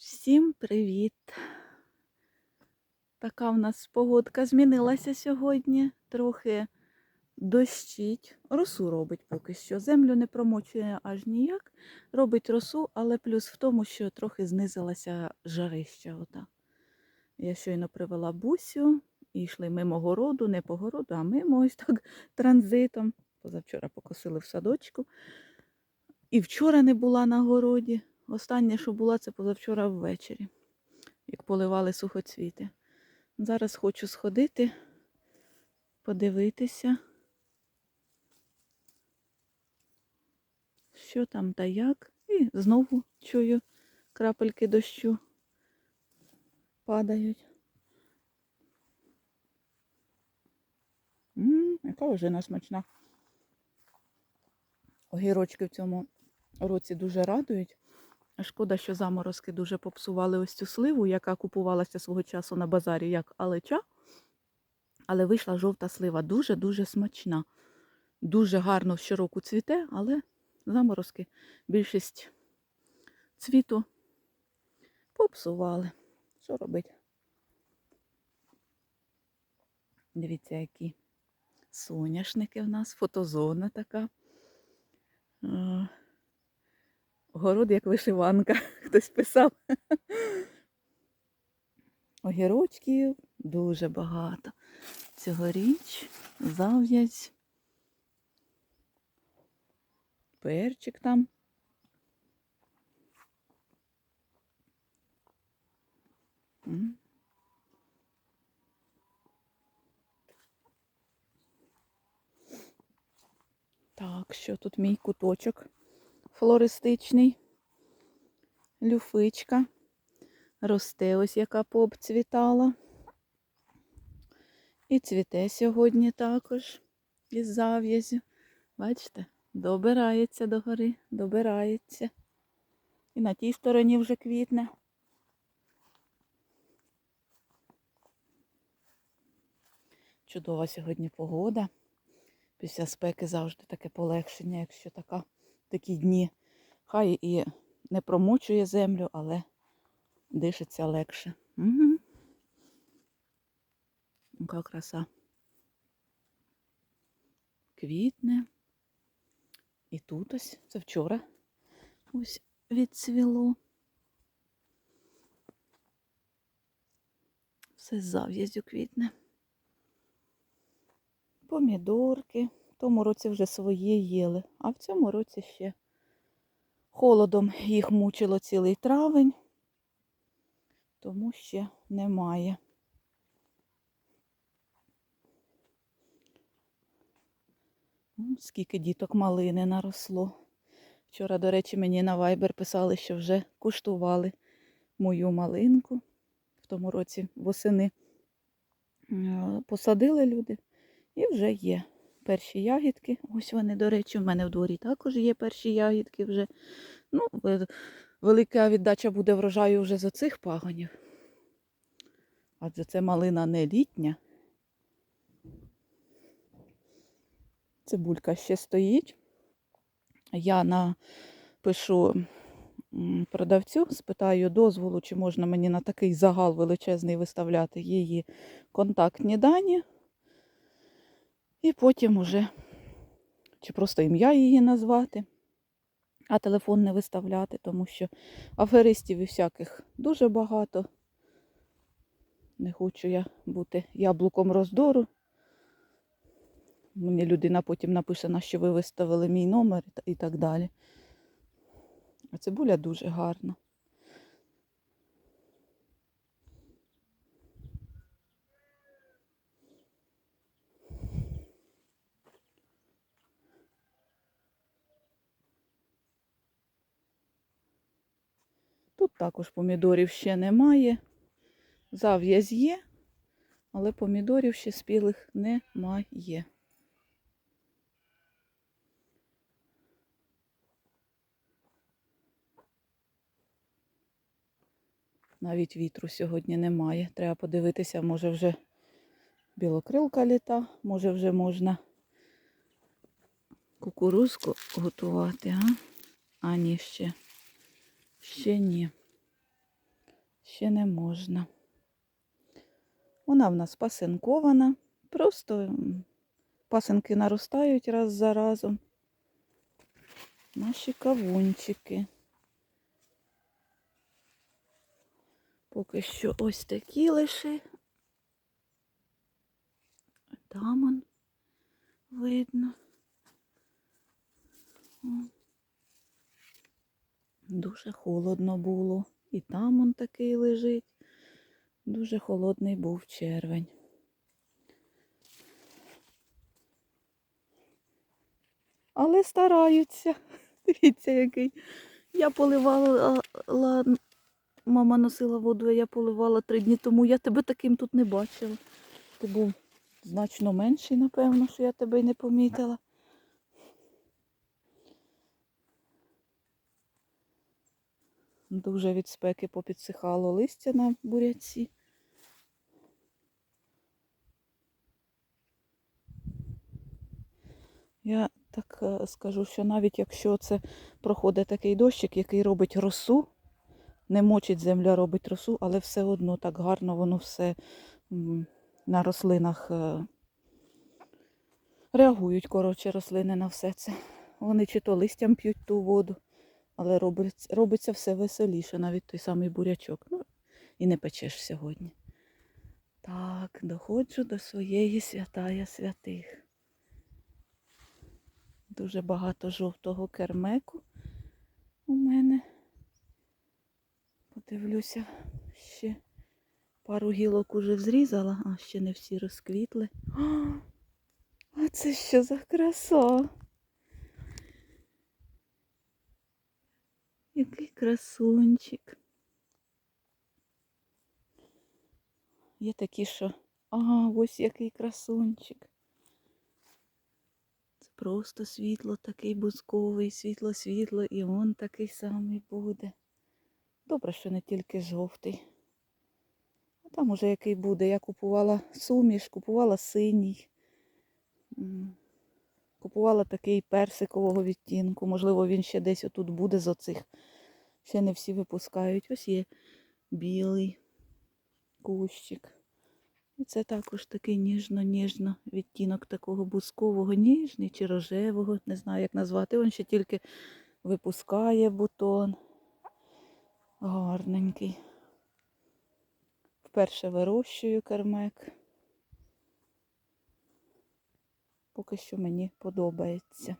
Всім привіт! Така в нас погодка змінилася сьогодні. Трохи дощить. Росу робить поки що. Землю не промочує аж ніяк. Робить росу, але плюс в тому, що трохи знизилася жарища. Ота. Я щойно привела бусю і йшли мимо городу, не по городу, а мимо ось так транзитом. Позавчора покосили в садочку. І вчора не була на городі. Останнє, що була, це позавчора ввечері, як поливали сухоцвіти. Зараз хочу сходити, подивитися, що там та як. І знову чую, крапельки дощу падають. М, яка ожина смачна. Огірочки в цьому році дуже радують. Шкода, що заморозки дуже попсували ось цю сливу, яка купувалася свого часу на базарі як алеча. Але вийшла жовта слива. Дуже-дуже смачна. Дуже гарно щороку цвіте, але заморозки більшість цвіту попсували. Що робити? Дивіться, які соняшники в нас, фотозона така. Город як вишиванка, хтось писав. Огірочків дуже багато. Цьогоріч зав'язь. Перчик там. Так, що тут мій куточок флористичний. Люфичка. Росте ось яка пообцвітала. І цвіте сьогодні також із зав'язю. Бачите, добирається до гори, добирається. І на тій стороні вже квітне. Чудова сьогодні погода. Після спеки завжди таке полегшення, якщо така, такі дні. Хай і не промочує землю, але дишиться легше. Угу. Яка краса. Квітне. І тут ось, це вчора ось відцвіло. Все з зав'язю квітне. Помідорки. Тому році вже своє їли, а в цьому році ще холодом їх мучило цілий травень, тому ще немає. Скільки діток малини наросло. Вчора, до речі, мені на Viber писали, що вже куштували мою малинку. В тому році восени посадили люди і вже є перші ягідки. Ось вони, до речі, в мене в дворі також є перші ягідки вже. Ну, велика віддача буде врожаю вже з оцих пагонів. Адже це малина не літня. Цибулька ще стоїть. Я напишу продавцю, спитаю дозволу, чи можна мені на такий загал величезний виставляти її контактні дані. І потім уже, чи просто ім'я її назвати, а телефон не виставляти, тому що аферистів і всяких дуже багато. Не хочу я бути яблуком роздору. Мені людина потім напише, на що ви виставили мій номер і так далі. А цибуля дуже гарна. Також помідорів ще немає. Зав'язь є, але помідорів ще спілих немає. Навіть вітру сьогодні немає. Треба подивитися, може вже білокрилка літа, може вже можна кукурузку готувати, а? А ні, ще. Ще ні. Ще не можна. Вона в нас пасинкована, просто пасинки наростають раз за разом. Наші кавунчики. Поки що ось такі лише. Там он видно. Дуже холодно було. І там он такий лежить. Дуже холодний був червень. Але стараються. Дивіться, який. Я поливала, мама носила воду, а я поливала три дні тому. Я тебе таким тут не бачила. Ти був значно менший, напевно, що я тебе й не помітила. Дуже від спеки попідсихало листя на буряці. Я так е, скажу, що навіть якщо це проходить такий дощик, який робить росу, не мочить земля, робить росу, але все одно так гарно воно все на рослинах е, реагують, коротше, рослини на все це. Вони чи то листям п'ють ту воду, але робиться, робиться все веселіше, навіть той самий бурячок. Ну, і не печеш сьогодні. Так, доходжу до своєї святая святих. Дуже багато жовтого кермеку у мене. Подивлюся, ще пару гілок уже зрізала, а ще не всі розквітли. А, це що за краса? Який красунчик. Є такі, що. Ага, ось який красунчик. Це просто світло такий бузковий, світло-світло, і он такий самий буде. Добре, що не тільки жовтий. А там уже який буде. Я купувала суміш, купувала синій. Купувала такий персикового відтінку. Можливо, він ще десь отут буде з оцих. Ще не всі випускають. Ось є білий кущик. І це також такий ніжно-ніжно відтінок такого бускового, ніжний чи рожевого, не знаю, як назвати. Він ще тільки випускає бутон. Гарненький. Вперше вирощую кермек. Поки що мені подобається.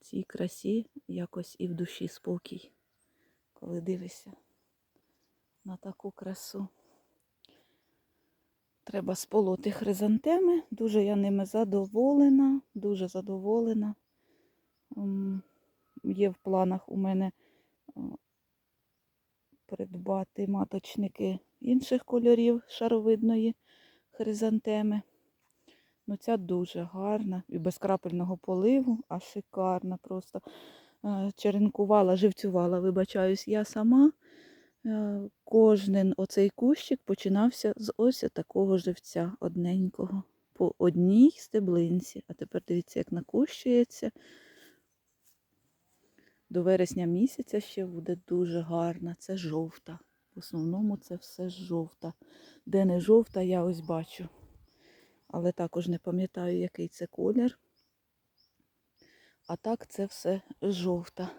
В цій красі якось і в душі спокій, коли дивишся на таку красу. Треба сполоти хризантеми. Дуже я ними задоволена, дуже задоволена. Є в планах у мене придбати маточники інших кольорів шаровидної хризантеми. Ну, ця дуже гарна і без крапельного поливу, а шикарна просто. Черенкувала, живцювала, вибачаюсь, я сама. Кожен оцей кущик починався з ось такого живця одненького. По одній стеблинці. А тепер дивіться, як накущується. До вересня місяця ще буде дуже гарна. Це жовта. В основному це все жовта. Де не жовта, я ось бачу. Але також не пам'ятаю, який це колір. А так це все жовта.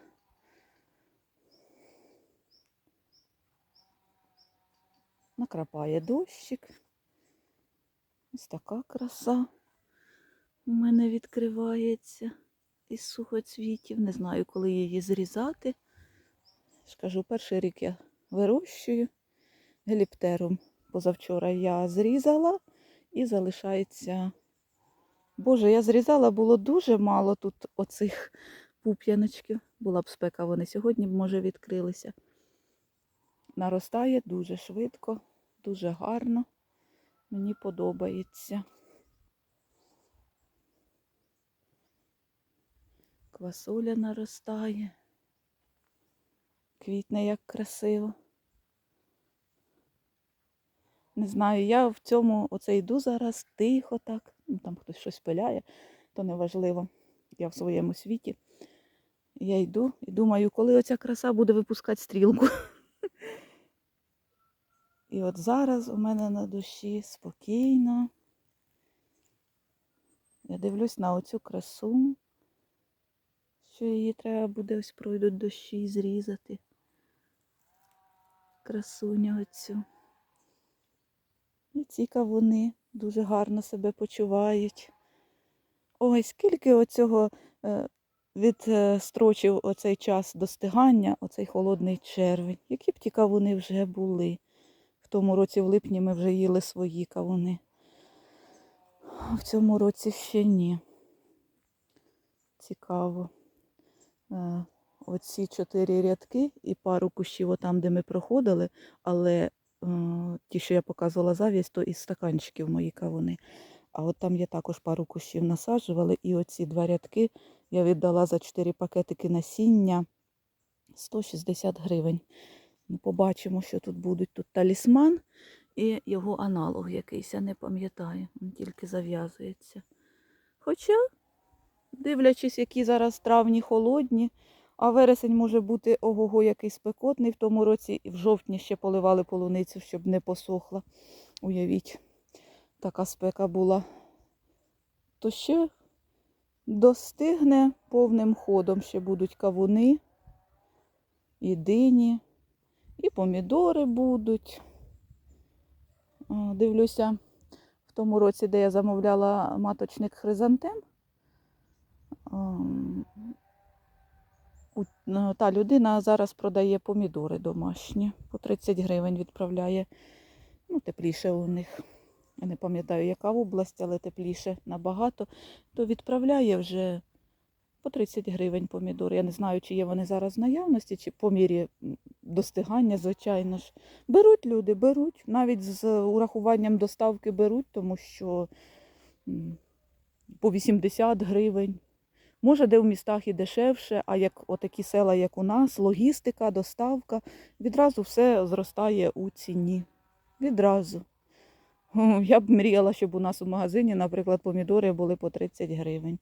Накрапає дощик. Ось така краса у мене відкривається із сухоцвітів. Не знаю, коли її зрізати. Скажу, перший рік я вирощую. Геліптером позавчора я зрізала і залишається. Боже, я зрізала, було дуже мало тут оцих пуп'яночків. Була б спека, вони сьогодні, може, відкрилися. Наростає дуже швидко, дуже гарно. Мені подобається. Квасоля наростає. Квітне як красиво. Не знаю, я в цьому оце йду зараз тихо так. Ну, там хтось щось пиляє, то не важливо. Я в своєму світі. Я йду і думаю, коли оця краса буде випускати стрілку. І от зараз у мене на душі спокійно. Я дивлюсь на оцю красу, що її треба буде ось пройдуть дощі і зрізати. Красуню оцю. І ці кавуни дуже гарно себе почувають. Ой, скільки оцього е, відстрочив оцей час достигання, оцей холодний червень. Які б ті кавуни вже були. В тому році в липні ми вже їли свої кавуни. В цьому році ще ні. Цікаво. Е, Оці чотири рядки і пару кущів отам, де ми проходили, але е, ті, що я показувала завість, то із стаканчиків мої кавуни. А от там я також пару кущів насаджували, і оці два рядки я віддала за 4 пакетики насіння 160 гривень. Ну, побачимо, що тут будуть. Тут талісман і його аналог якийсь, я не пам'ятаю, він тільки зав'язується. Хоча, дивлячись, які зараз травні холодні, а вересень може бути ого-го який спекотний в тому році, і в жовтні ще поливали полуницю, щоб не посохла. Уявіть, така спека була. То ще достигне повним ходом. Ще будуть кавуни, і дині, і помідори будуть. Дивлюся, в тому році, де я замовляла маточник хризантем, та людина зараз продає помідори домашні. По 30 гривень відправляє. Ну, тепліше у них. Я не пам'ятаю, яка область, але тепліше набагато. То відправляє вже по 30 гривень помідори. Я не знаю, чи є вони зараз в наявності, чи по мірі достигання, звичайно ж. Беруть люди, беруть. Навіть з урахуванням доставки беруть, тому що по 80 гривень. Може, де в містах і дешевше, а як отакі села, як у нас, логістика, доставка, відразу все зростає у ціні. Відразу. Я б мріяла, щоб у нас у магазині, наприклад, помідори були по 30 гривень.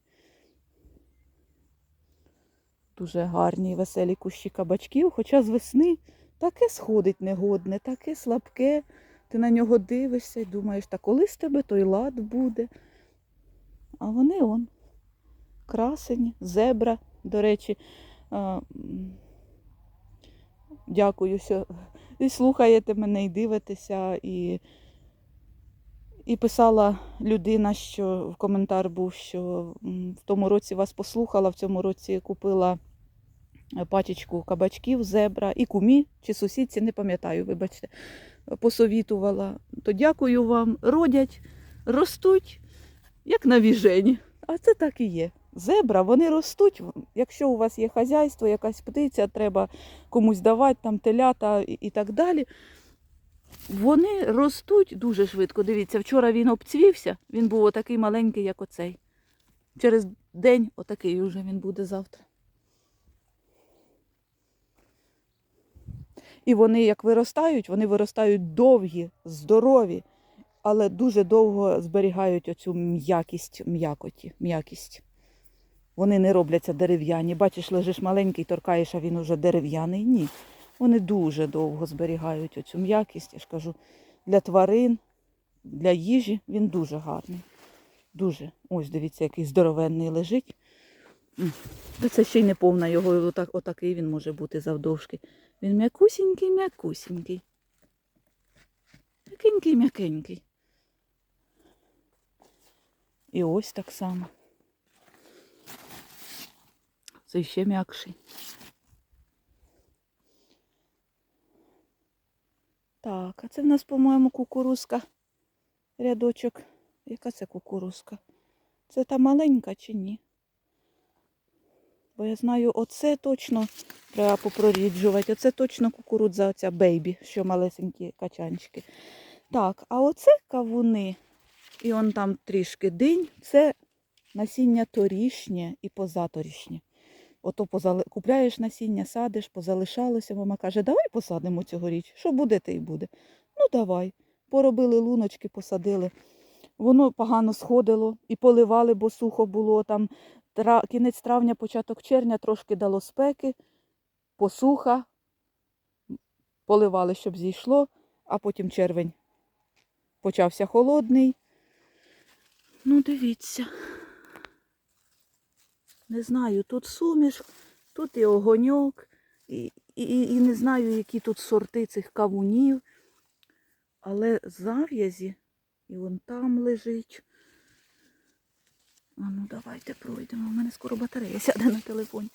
Дуже гарні, веселі кущі кабачків, хоча з весни таке сходить негодне, таке слабке. Ти на нього дивишся і думаєш, та коли з тебе той лад буде? А вони он, красені, зебра, до речі. Дякую, що і слухаєте мене, і дивитеся, і і писала людина, що в коментар був, що в тому році вас послухала, в цьому році купила е, пачечку кабачків, зебра і кумі чи сусідці, не пам'ятаю, вибачте, посовітувала. То дякую вам. Родять, ростуть, як на віжені. А це так і є. Зебра, вони ростуть. Якщо у вас є хазяйство, якась птиця, треба комусь давати, там телята і, і так далі. Вони ростуть дуже швидко. Дивіться, вчора він обцвівся, він був отакий маленький, як оцей. Через день отакий уже він буде завтра. І вони, як виростають, вони виростають довгі, здорові, але дуже довго зберігають оцю м'якість, м'якоті, м'якість. Вони не робляться дерев'яні. Бачиш, лежиш маленький, торкаєш, а він уже дерев'яний. Ні. Вони дуже довго зберігають оцю м'якість. Я ж кажу, для тварин, для їжі він дуже гарний. Дуже. Ось дивіться, який здоровенний лежить. Це ще й не повна його, отак, отакий він може бути завдовжки. Він м'якусінький, м'якусінький. М'якенький, м'якенький. І ось так само. Це ще м'якший. Так, а це в нас, по-моєму, кукурузка. Рядочок. Яка це кукурузка? Це та маленька чи ні? Бо я знаю, оце точно треба попроріджувати. Оце точно кукурудза, оця бейбі, що малесенькі качанчики. Так, а оце кавуни, і он там трішки динь, це насіння торішнє і позаторішнє. Ото позали... купляєш насіння, садиш, позалишалося. Мама каже, давай посадимо цьогоріч. Що буде, те й буде. Ну давай. поробили луночки, посадили. Воно погано сходило і поливали, бо сухо було. Там тра... кінець травня, початок червня трошки дало спеки, посуха, поливали, щоб зійшло, а потім червень почався холодний. Ну, дивіться. Не знаю, тут суміш, тут і огоньок, і, і, і не знаю, які тут сорти цих кавунів. Але зав'язі, і вон там лежить. А ну давайте пройдемо. У мене скоро батарея сяде на телефоні.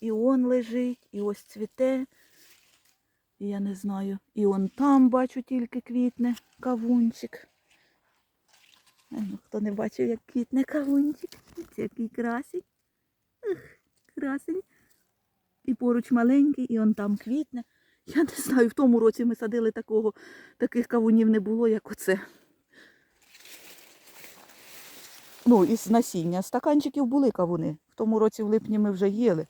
І он лежить, і ось цвіте. І я не знаю. І он там бачу тільки квітне кавунчик. Ну, хто не бачив, як квітне кавунчик. Який красень. Ух, красень. І поруч маленький, і он там квітне. Я не знаю, в тому році ми садили такого, таких кавунів не було, як оце. Ну, із насіння. Стаканчиків були кавуни. В тому році в липні ми вже їли.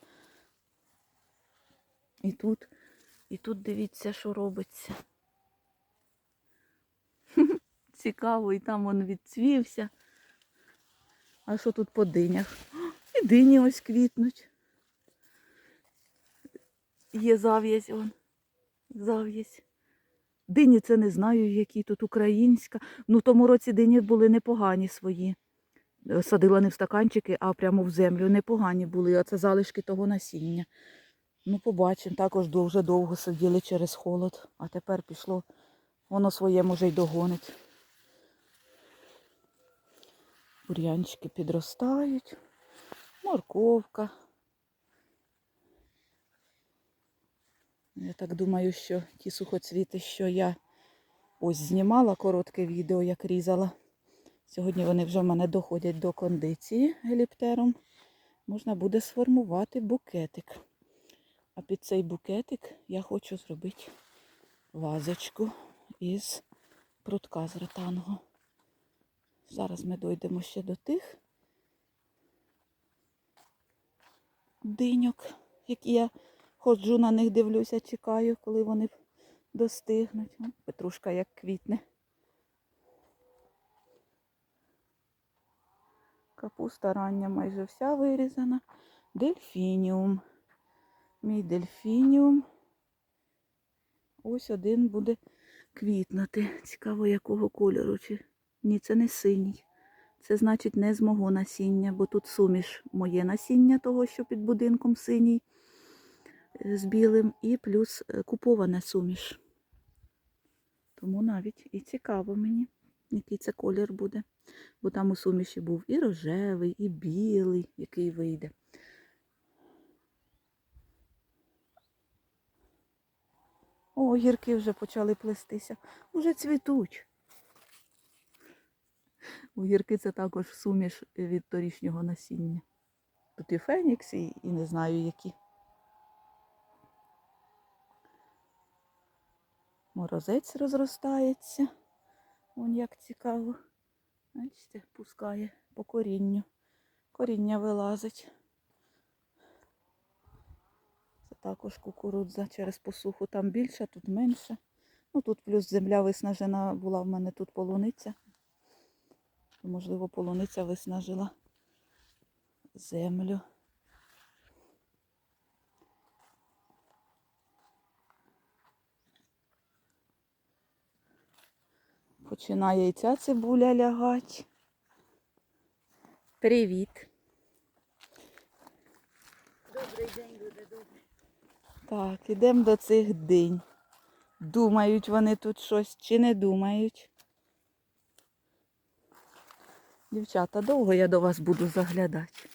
І тут, і тут дивіться, що робиться. Цікаво, і там він відцвівся. А що тут по динях? І дині ось квітнуть. Є зав'язь он. Зав'язь. Дині це не знаю, які тут українська. Ну, в тому році дині були непогані свої. Е, Садила не в стаканчики, а прямо в землю. Непогані були, а це залишки того насіння. Ну, побачимо. Також дуже довго сиділи через холод, а тепер пішло, воно своє може й догонить. Бур'янчики підростають, морковка. Я так думаю, що ті сухоцвіти, що я ось знімала коротке відео, як різала. Сьогодні вони вже в мене доходять до кондиції геліптером. Можна буде сформувати букетик. А під цей букетик я хочу зробити вазочку із прутка з ретанго. Зараз ми дійдемо ще до тих диньок, які я ходжу на них, дивлюся, чекаю, коли вони достигнуть. Петрушка як квітне. Капуста рання майже вся вирізана. Дельфініум. Мій дельфініум. Ось один буде квітнути. Цікаво, якого кольору. Чи... Ні, це не синій. Це значить не з мого насіння, бо тут суміш моє насіння, того, що під будинком синій е, з білим, і плюс е, куповане суміш. Тому навіть і цікаво мені, який це колір буде. Бо там у суміші був і рожевий, і білий, який вийде. О, гірки вже почали плестися. Уже цвітуть. Огірки це також суміш від торішнього насіння. Тут і фенікс, і, і не знаю які. Морозець розростається. Вон як цікаво. Бачите, пускає по корінню. Коріння вилазить. Це також кукурудза через посуху. Там більше, тут менше. Ну тут плюс земля виснажена була в мене тут полуниця. Можливо, полуниця виснажила землю. Починає і ця цибуля лягати. Привіт. Добрий день, люди, добрий. Так, ідемо до цих динь. Думають вони тут щось чи не думають. Дівчата, довго я до вас буду заглядати.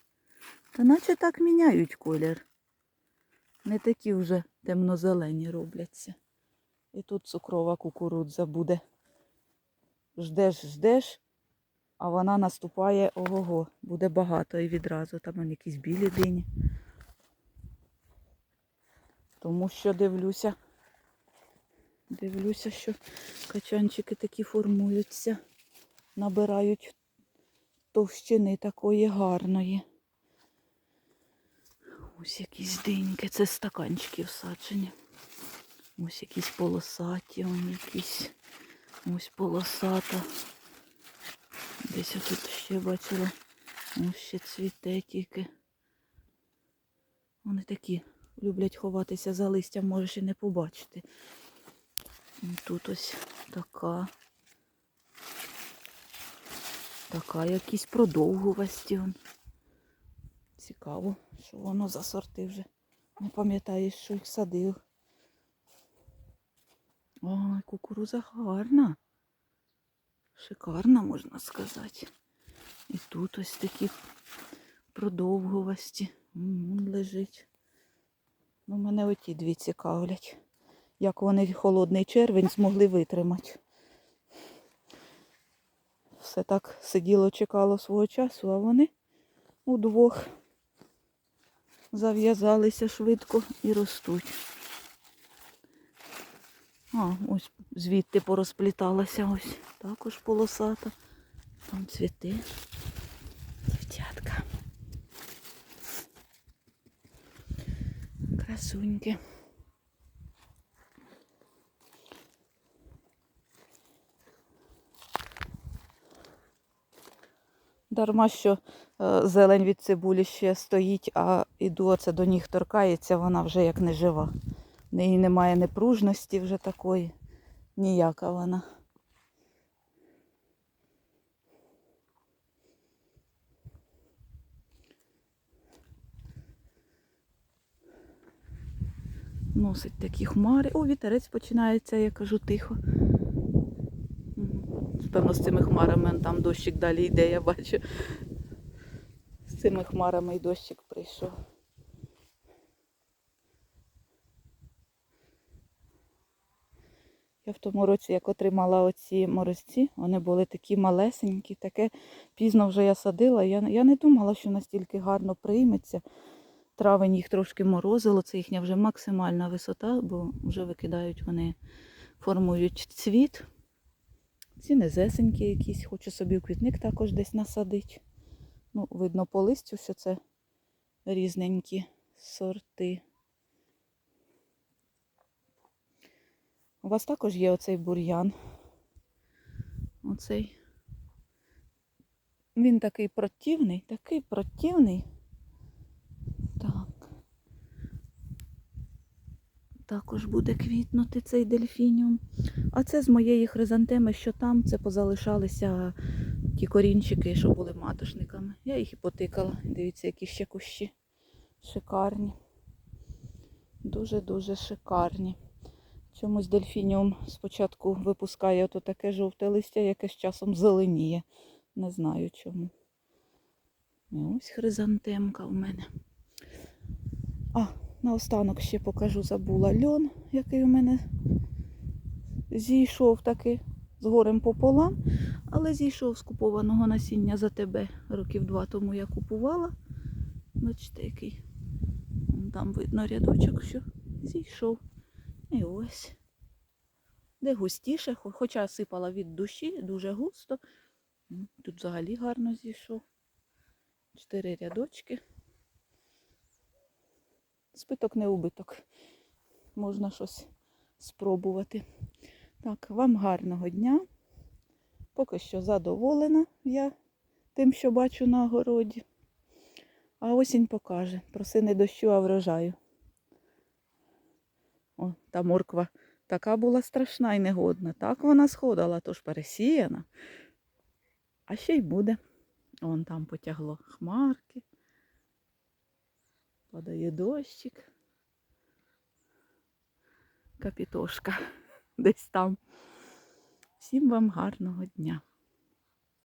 Та наче так міняють колір. Не такі вже темно-зелені робляться. І тут цукрова кукурудза буде. Ждеш, ждеш, а вона наступає ого-го, буде багато і відразу. Там вон якісь білі дині. Тому що дивлюся, дивлюся, що качанчики такі формуються, набирають товщини такої гарної. Ось якісь диньки, це стаканчики всаджені. Ось якісь полосаті, он якісь Ось полосата. Десь я тут ще бачила. Ось ще цвіте тільки. Вони такі люблять ховатися за листям, можеш і не побачити. Тут ось така. Така якісь продовгувасті. Цікаво, що воно за сорти вже. Не пам'ятаєш, що їх садив. Ой, кукуруза гарна. Шикарна, можна сказати. І тут ось такі продовгувасті. М, лежить. Ну, мене оті дві цікавлять. Як вони холодний червень змогли витримати. Все так сиділо, чекало свого часу, а вони удвох зав'язалися швидко і ростуть. А, ось звідти порозпліталася ось. Також полосата. Там цвіти. Дівчатка. Красуньки. Дарма, що е, зелень від цибулі ще стоїть, а іду оце до ніг торкається, вона вже як не жива. В неї немає непружності вже такої. Ніяка вона. Носить такі хмари. О, вітерець починається, я кажу, тихо. Мгм. Певно, з цими хмарами там дощик далі йде, я бачу. З цими хмарами і дощик прийшов. Я в тому році, як отримала оці морозці, вони були такі малесенькі, таке пізно вже я садила. Я, я не думала, що настільки гарно прийметься. Травень їх трошки морозило, це їхня вже максимальна висота, бо вже викидають вони, формують цвіт. Ці незесенькі якісь, хочу собі в квітник також десь насадити. Ну, видно по листю, що це різненькі сорти. У вас також є оцей бур'ян. Оцей. Він такий противний, такий противний. Так. Також буде квітнути цей дельфініум. А це з моєї хризантеми, що там, це позалишалися ті корінчики, що були матошниками. Я їх і потикала. Дивіться, які ще кущі. Шикарні. Дуже-дуже шикарні. Чомусь дельфініум спочатку випускає ото таке жовте листя, яке з часом зеленіє. Не знаю чому. Ось хризантемка в мене. А, наостанок ще покажу, забула льон, який у мене зійшов таки з горем пополам, але зійшов з купованого насіння за тебе років два тому я купувала. Бачите, який. Там видно рядочок, що зійшов. І ось. Де густіше, хоча сипала від душі, дуже густо. Тут взагалі гарно зійшов. Чотири рядочки. Спиток не убиток. Можна щось спробувати. Так, вам гарного дня. Поки що задоволена я тим, що бачу на огороді. А осінь покаже. Проси не дощу, а врожаю. О, та морква така була страшна і негодна. Так вона сходила, тож пересіяна. А ще й буде. Вон там потягло хмарки. Падає дощик. Капітошка десь там. Всім вам гарного дня.